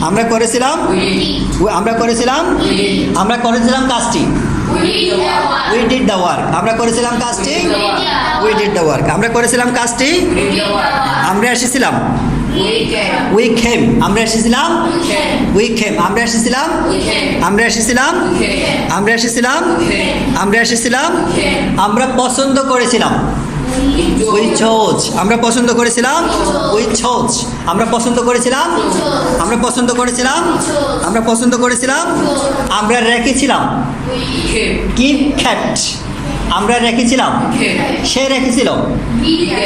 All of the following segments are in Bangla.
আমরা করেছিলাম? আমরা করেছিলাম? আমরা করেছিলাম কাজটি। উই ডিড দ্য ওয়ার্ক আমরা করেছিলাম কাজটি? উই ডিড দ্য ওয়ার্ক আমরা করেছিলাম কাজটি? আমরা এসেছিলাম? উই খেম আমরা এসেছিলাম? উই খেম আমরা এসেছিলাম? আমরা এসেছিলাম? আমরা এসেছিলাম? আমরা এসেছিলাম? আমরা পছন্দ করেছিলাম। উই ছোচ আমরা পছন্দ করেছিলাম ওই ছোচ আমরা পছন্দ করেছিলাম আমরা পছন্দ করেছিলাম আমরা পছন্দ করেছিলাম আমরা রেখেছিলাম। কি? খ্যাট আমরা রেখেছিলাম। সে রেখেছিল।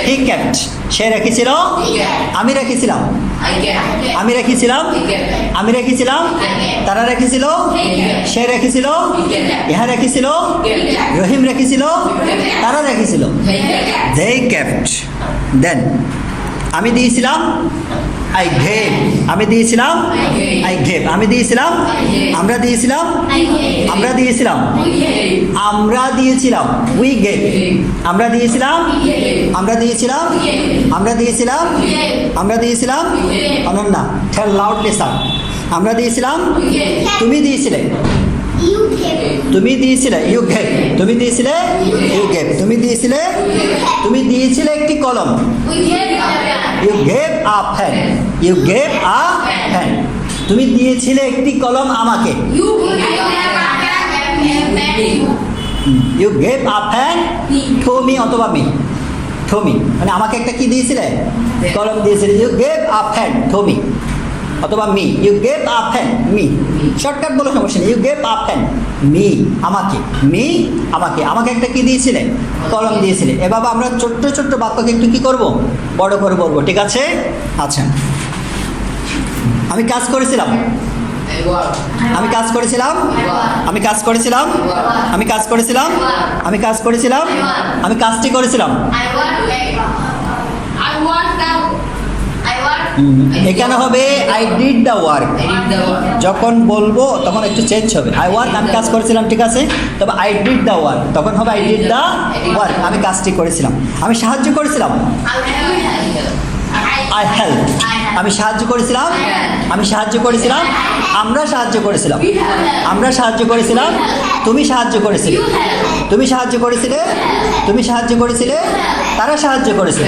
ঠিক ক্যাপ্ট সে রেখেছিল। আমি রেখেছিলাম। আমি রেখেছিলাম আমি রেখেছিলাম তারা রেখেছিল সে রেখেছিল ইহা রেখেছিল রহিম রেখেছিল তারা রেখেছিল। দে ক্যাপ্ট দেন আমি দিয়েছিলাম আই ঘেভ আমি দিয়েছিলাম? আই ঘেভ আমি দিয়েছিলাম? আমরা দিয়েছিলাম? আমরা দিয়েছিলাম? আমরা দিয়েছিলাম? উই গেভ আমরা দিয়েছিলাম? আমরা দিয়েছিলাম? আমরা দিয়েছিলাম? আমরা দিয়েছিলাম? অনন্যা ঠেল লাউডলি সাউন্ড আমরা দিয়েছিলাম? তুমি দিয়েছিলে। তুমি দিয়েছিলে ইউ গেভ তুমি দিয়েছিলে ইউ গেভ তুমি দিয়েছিলে তুমি দিয়েছিলে একটি কলম। You gave a fan you gave a fan তুমি দিয়েছিলে একটি কলম আমাকে। You gave a fan to me অথবা মি টু মি মানে আমাকে একটা কি দিয়েছিলে? কলম দিয়েছিলে। You gave a fan to me অথবা me. You gave a fan me. Shortcut বলে সমস্যা নেই। You gave a fan me. আমাকে মি আমাকে। আমাকে একটা কি দিয়েছিলেন কলম দিয়েছিলেন এভাবে আমরা ছোট্ট ছোট্ট বাক্যকে একটু কি করব? বড় করে বলব। ঠিক আছে? আচ্ছা। আমি কাজ করেছিলাম। আমি কাজ করেছিলাম। আমি কাজ করেছিলাম। আমি কাজ করেছিলাম। আমি কাজ করেছিলাম। আমি কাজটি করেছিলাম। এখানে হবে আই ডিড দ্য ওয়ার্ক যখন বলব তখন একটু চেঞ্জ হবে। আই ওয়ার্ক আমি কাজ করেছিলাম ঠিক আছে? তবে আই ডিড দ্য ওয়ার্ক তখন হবে আই ডিড দ্য ওয়ার্ক আমি কাজটি করেছিলাম। আমি সাহায্য করেছিলাম। আই হেল্প আমি সাহায্য করেছিলাম? আমি সাহায্য করেছিলাম? আমরা সাহায্য করেছিলাম। আমরা সাহায্য করেছিলাম? তুমি সাহায্য করেছিলে। তুমি সাহায্য করেছিলে? তুমি সাহায্য করেছিলে? তারা সাহায্য করেছিল।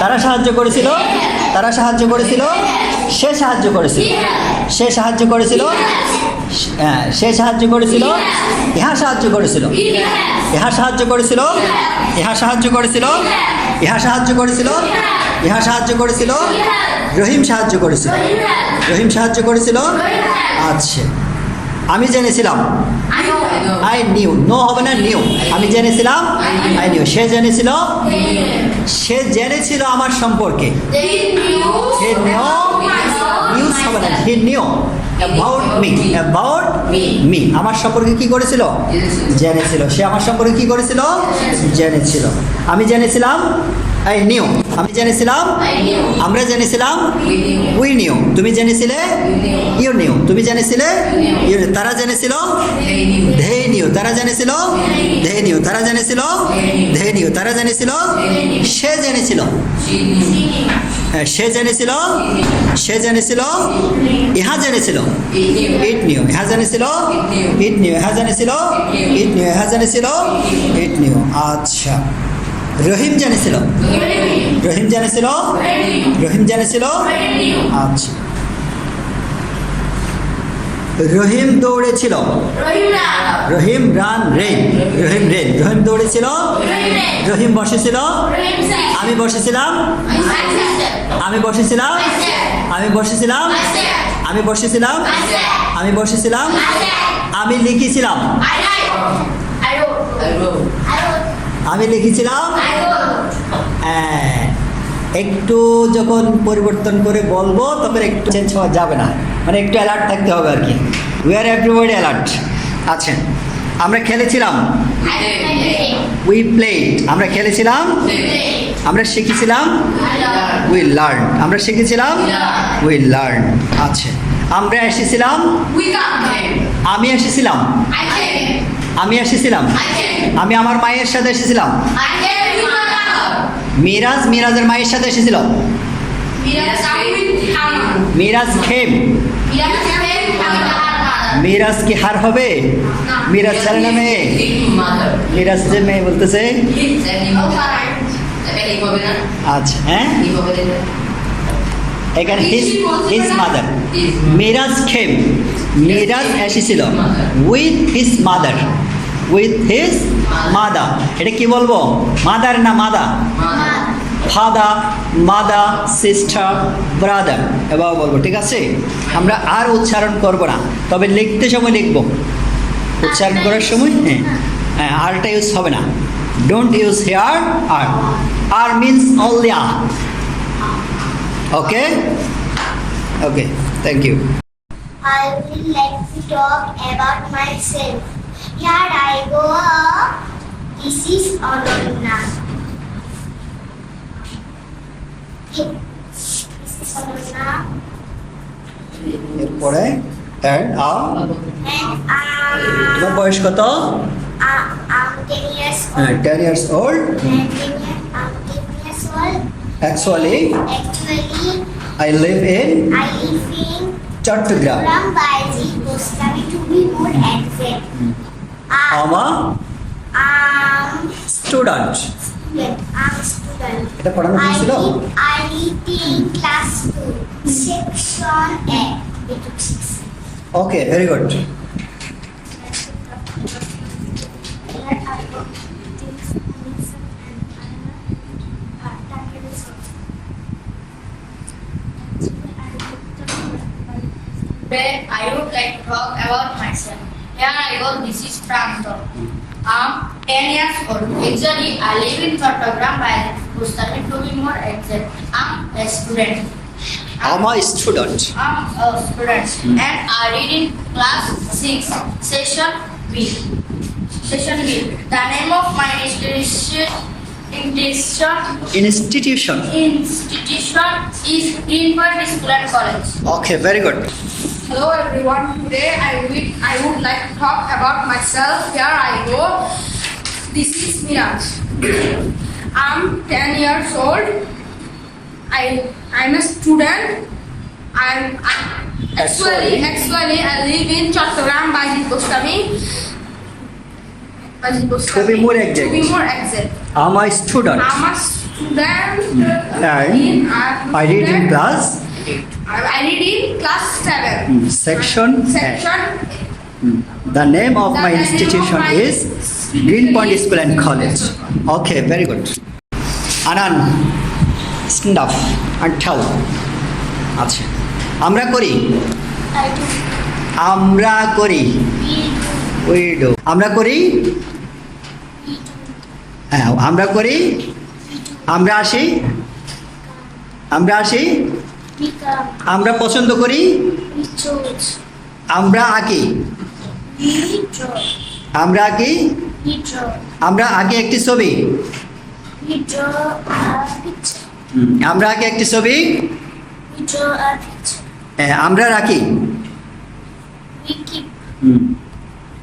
তারা সাহায্য করেছিল? তারা সাহায্য করেছিল? সে সাহায্য করেছিল। সে সাহায্য করেছিল? হ্যাঁ সে সাহায্য করেছিল? ইহা সাহায্য করেছিল। ইহা সাহায্য করেছিল? ইহা সাহায্য করেছিল? ইহা সাহায্য করেছিল? ইহা সাহায্য করেছিল? রহিম সাহায্য করেছিল। রহিম সাহায্য করেছিল? আচ্ছা। আমি জেনেছিলাম। আই নিউ নো হবে না নিউ আমি জেনেছিলাম। আই নিউ সে জেনেছিল? সে জেনেছিল আমার সম্পর্কে। সে নিউ নিউজ হবে না। He knew about me about me আমার সম্পর্কে কি করেছিল? জেনেছিল। সে আমার সম্পর্কে কি করেছিল? জেনেছিল। আমি জেনেছিলাম আই নিউ আমি জেনেছিলাম আমরা জেনেছিলাম উই নিউ তুমি জেনেছিলে ইউ নিউ তুমি জেনেছিলে ইউ তারা জেনেছিল ধেই নিউ তারা জেনেছিল ধে নিউ তারা জেনেছিল ধে নিউ তারা জেনেছিল সে জেনেছিল। হ্যাঁ, সে জেনেছিল সে জেনেছিল ইহা জেনেছিল। ইট নিউ ইহা জেনেছিল ইট নিউ ইহা জেনেছিল ইট নিউ ইহা জেনেছিল ইট নিউ আচ্ছা। রহিম জেনেছিল রহিম জেনেছিল রহিম জেনেছিল আচ্ছা। Rahim দৌড়েছিল। Rahim run ran Rahim ran Rahim দৌড়েছিল। Rahim বসেছিল। আমি বসেছিলাম। আমি বসেছিলাম। আমি বসেছিলাম। আমি বসেছিলাম। আমি বসেছিলাম। আমি লিখেছিলাম। আমি লিখেছিলাম হ্যাঁ, একটু যখন পরিবর্তন করে বলব তখন একটু চেঞ্জ হওয়া যাবে না। মানে একটু অ্যালার্ট থাকতে হবে আর কি। উই আর এভরিবডি অ্যালার্ট আচ্ছা আমরা খেলেছিলাম। উই প্লেড আমরা খেলেছিলাম। আমরা শিখেছিলাম। উই লার্ন আমরা শিখেছিলাম। উই লার্ন আচ্ছা আমরা এসেছিলাম। আমি এসেছিলাম। আমি এসেছিলাম। আমি আমার মায়ের সাথে এসেছিলাম। মিরাজ মিরাজের মায়ের সাথে এসেছিল. মিরাজ খেম. মিরাজ কি হার হবে? মিরাজ ছেলে না মেয়ে। মিরাজ যে মেয়ে বলতেছে। আচ্ছা হ্যাঁ? এখানে his his mother Miraj Khem. Miraj এসেছিল। With his mother with his mother এটা কি বলব? মাদার না মাদা ফাদা মাদা সিস্টার ব্রাদার এবার বলব, ঠিক আছে? আমরা আর উচ্চারণ করব না, তবে লিখতে সময় লিখব। উচ্চারণ করার সময়? হ্যাঁ। হ্যাঁ আরটা ইউজ হবে না। Don't use here R R means only a okay okay thank you I will like to talk about myself. Here I go. This is Ananya. This is Ananya. এরপরে and আ And তোমার uh, বয়স কত uh, I'm 10 years হ্যাঁ old. Ten years old And 10 years, I'm 10 years old. Actually Actually, I live in I live in Chittagong Rambaji, Bostami to be more exact. Uh, আমা um, student student. I'm a student. এটা পড়ানো I হয়েছিল read, I read in class 2, section A. Basic six. Okay very good Here are the things I listen and I learn. Uh, target is Actually, I looked up Today I would like to talk about myself. I go, this is Pranto. I'm 10 years old. Actually, I live in Chattogram by Pustaki to be more exact. I'm a student. I'm a student I'm a student and I read in class 6, session B. Session B. The name of my institution, institution, institution institution is Greenfield School and College. Okay, very good Hello everyone, today I would I would like to talk about myself. Here I go. This is Miraj. I'm 10 years old. I I'm a student. I'm I, actually actually I live in Chattogram by Bostami. To be more exact. To be more exact. I'm a student. I'm a student. Mm. I'm. I read in class. I, read in class seven. Section Section The name of my institution is Greenpoint School and College. Okay, very good. Anan, stand up and tell. আচ্ছা আমরা করি. আমরা করি We do. উই ডু আমরা করি. হ্যাঁ আমরা করি আমরা আসি আমরা আসি. আমরা পছন্দ করি আমরা আঁকি। আমরা আঁকি। আমরা আঁকি একটি ছবি. আমরা আঁকি একটি ছবি. হ্যাঁ, আমরা রাখি।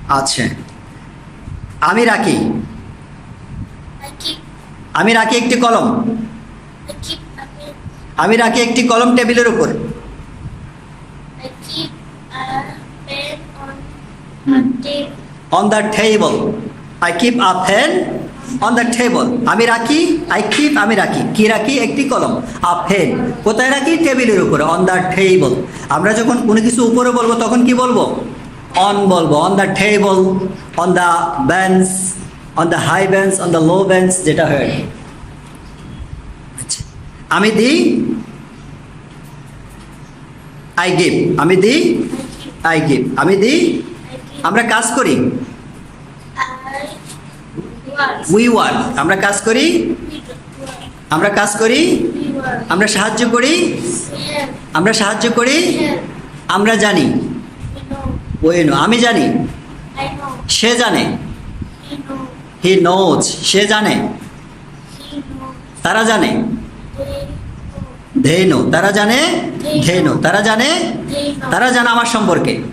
আচ্ছা। আমি রাখি. আমি রাখি একটি কলম I keep a pen. আমি রাখি একটি কলম টেবিলের উপর. On the table I keep a pen on the table আমি রাখি আই কিপ আমি রাখি। কি রাখি? একটি কলম আ পেন কোথায় রাখি? টেবিলের উপরে অন দ্য টেবল আমরা যখন কোনো কিছু উপরে বলব, তখন কি বলব? অন বলব। On the table on the bench on the high bench on the low bench যেটা হয়। আমি দিই আই গিভ আমি দিই আই গিভ আমি দিই আমরা কাজ করি? উই ওয়ার্ক আমরা কাজ করি. আমরা কাজ করি? আমরা সাহায্য করি? আমরা সাহায্য করি? আমরা জানি. ওই নো, আমি জানি। সে জানে। হি নোজ সে জানে। তারা জানে। They know. ধে নো তারা জানে? ধে নো তারা জানে? তারা জানে আমার সম্পর্কে?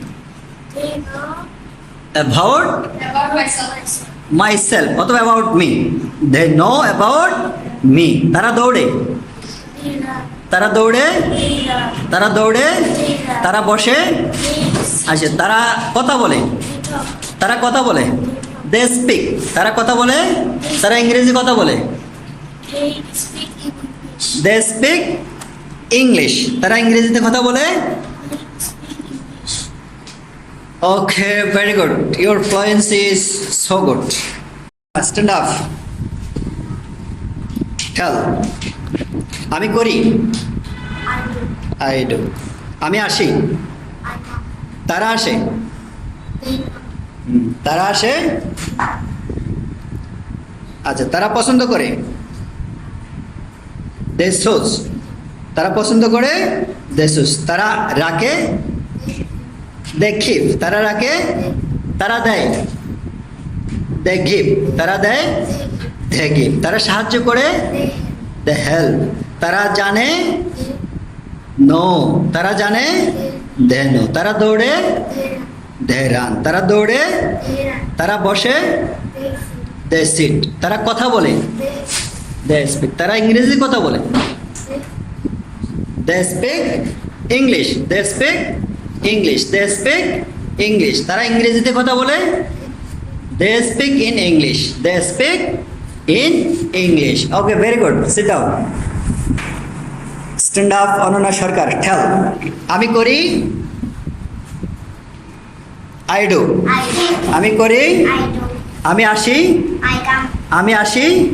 অ্যাবাউট মাই সেলফ অথবা about me they know about me তারা দৌড়ে? তারা দৌড়ে? তারা দৌড়ে? তারা বসে? Sit. আচ্ছা তারা কথা বলে? তারা কথা বলে? দে স্পিক তারা কথা বলে? তারা ইংরেজি কথা বলে? দে স্পিক ইংলিশ তারা ইংরেজিতে কথা বলে. Okay very good your fluency is so good stand up tell আমি করি? আই ডু আমি আসি? তারা আসে? তারা আসে? আচ্ছা তারা পছন্দ করে? দেশুস তারা পছন্দ করে দেশুস তারা রাখে দেখিব তারা রাখে তারা দেয় দে গিভ তারা দেয় দে গিভ তারা সাহায্য করে দে হেল্প, তারা জানে নো, তারা জানে দে নো, তারা দৌড়ে they দে রান, তারা দৌড়ে তারা বসে দে সিট, তারা কথা বলে দে স্পিক তারা ইংরেজি কথা বলে. They speak English they speak English they speak English তারা ইংরেজিতে কথা বলে? They speak in English they speak in English okay very good sit down stand up Ananya Sarkar tell আমি করি? I do I do. আমি করি? I do. আমি আসি? I come. আমি আসি?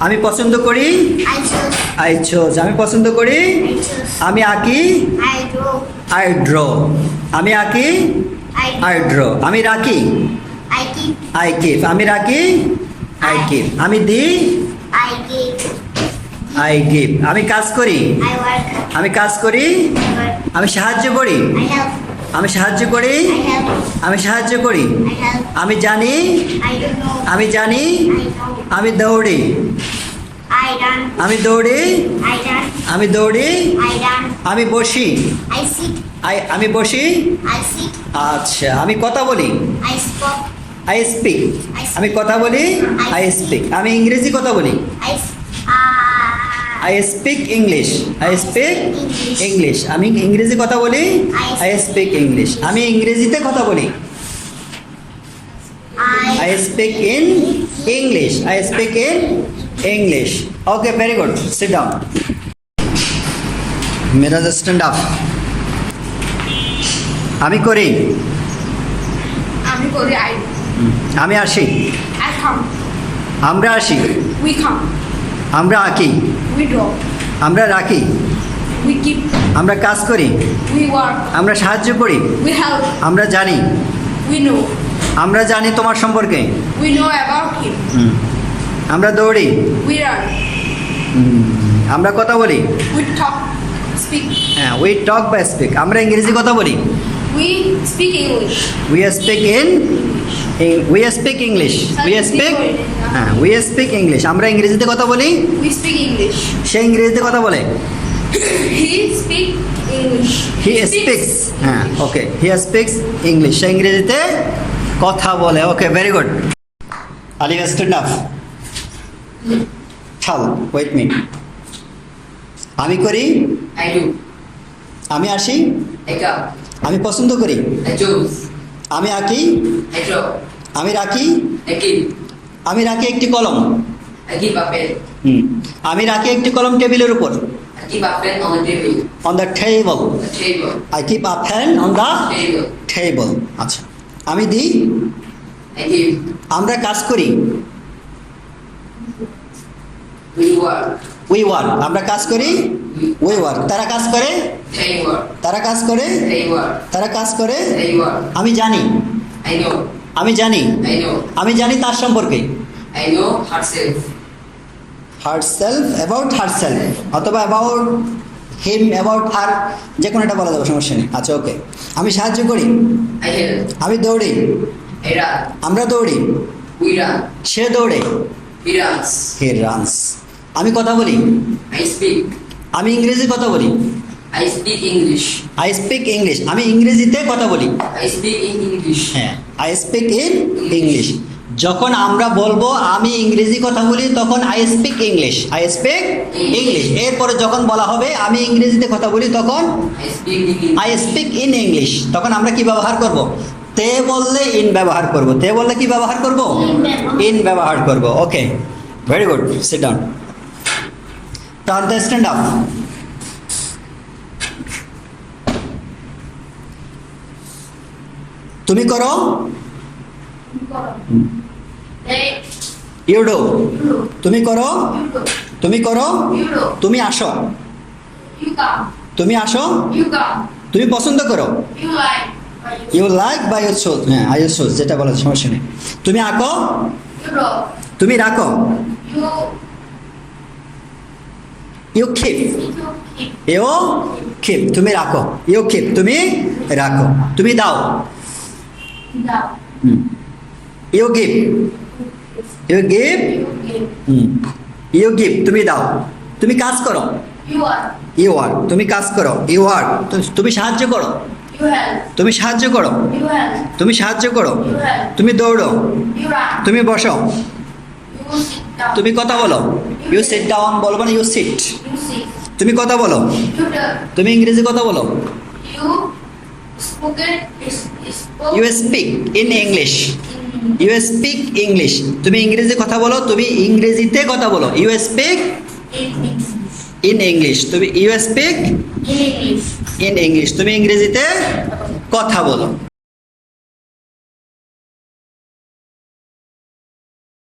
আমি পছন্দ করি? I আই চোজ আমি পছন্দ করি? আমি আঁকি? আই ড্র আমি আঁকি? আই ড্র আমি রাখি? আই কিপ আমি রাখি? আই কিপ আমি দিই? আই গিভ আমি কাজ করি? আমি কাজ করি? আমি সাহায্য করি? আমি সাহায্য করি? আমি সাহায্য করি? আমি জানি. আমি জানি আমি দৌড়ি। আমি দৌড়ি। আমি দৌড়ি। আমি বসি। আই আমি বসি। আচ্ছা আমি কথা বলি. আই স্পিক আমি কথা বলি। আই স্পিক আমি ইংরেজি কথা বলি। I speak English I speak English আমি ইংরেজি কথা বলি। আই স্পিক ইংলিশ আমি ইংরেজিতে কথা বলি। I speak in English I speak in English okay very good sit down Mera stand up আমি করি। আমি করি আই আমি আসি। আই কাম আমরা আসি। উই কাম আমরা আঁকি। উই ড্র আমরা রাখি। উই কিপ আমরা কাজ করি। উই ওয়ার্ক আমরা সাহায্য করি। উই হেল্প আমরা জানি। উই নো আমরা জানি তোমার সম্পর্কে। We know about him. আমরা দৌড়ি। উই রান আমরা কথা বলি। উই টক স্পিক হ্যাঁ উই টক বা স্পিক আমরা ইংরেজি কথা বলি। We speak English we speak in we speak English we speak হ্যাঁ উই স্পিক ইংলিশ আমরা ইংরেজিতে কথা বলি। উই স্পিক ইংলিশ সে ইংরেজিতে কথা বলে। He speak English he speaks হ্যাঁ ওকে হি স্পিক্স ইংলিশ সে ইংরেজিতে কথা বলে। Okay very good Ali stand up wait me আমি করি? আমি আসি? আমি পছন্দ করি? আমি আঁকি? আমি রাখি? আমি রাখি একটি কলম। আমি রাখি একটি কলম টেবিলের উপর. On the table I keep a fan on the. Table আচ্ছা। আমি দিই? আমরা কাজ করি? উই ওয়ার্ক আমরা কাজ করি? উই ওয়ার্ক তারা কাজ করে? তারা কাজ করে? তারা কাজ করে? আমি জানি। আমি জানি। আমি জানি তার সম্পর্কে। Herself about herself অথবা অ্যাবাউট হিম অ্যাবাউট আর যে কোনো একটা বলা যাবে সমস্যা নেই। আচ্ছা ওকে আমি সাহায্য করি? আমি দৌড়ি? আমরা দৌড়ি? সে দৌড়ে. হে রানস আমি কথা বলি. আমি ইংরেজি কথা বলি? I speak English. I speak English আমি ইংরেজিতে কথা বলি? I speak in English. হ্যাঁ। আই স্পিক ইন ইংলিশ যখন আমরা বলব আমি ইংরেজি কথা বলি তখন I speak English I speak English এরপরে যখন বলা হবে আমি ইংরেজিতে কথা বলি, তখন আই স্পিক ইন ইংলিশ তখন আমরা কি ব্যবহার করব? তে বললে ইন ব্যবহার করব। তে বললে কি ব্যবহার করব? ইন ব্যবহার করব। Okay very good sit down the stand up তুমি করো। They, ইউ ডু তুমি করো। তুমি করো। তুমি আসো। তুমি আসো। তুমি পছন্দ করো। You like by your choose হ্যাঁ আই সোজ যেটা বলার সমস্যা নেই। তুমি আঁকো। তুমি রাখো। ইউ খিপ ইউ খিপ তুমি রাখো। ইউ খিপ তুমি রাখো। তুমি দাও। down, you give you give you give, you give তুমি দাও। তুমি কাজ করো। You are, ইউ আর তুমি কাজ করো। ইউ আর তুমি সাহায্য করো। তুমি সাহায্য করো। তুমি সাহায্য করো। তুমি দৌড়ো। তুমি বসো। You sit down, তুমি কথা বলো। ইউ সিট ডাউন বলব না ইউ সিট তুমি কথা বলো। তুমি ইংরেজি কথা বলো। You speak in English you speak English তুমি ইংরেজি কথা বলো তুমি ইংরেজিতে কথা বলো। You speak in in English তুমি ইউ স্পিক ইন ইংলিশ তুমি ইংরেজিতে কথা বলো।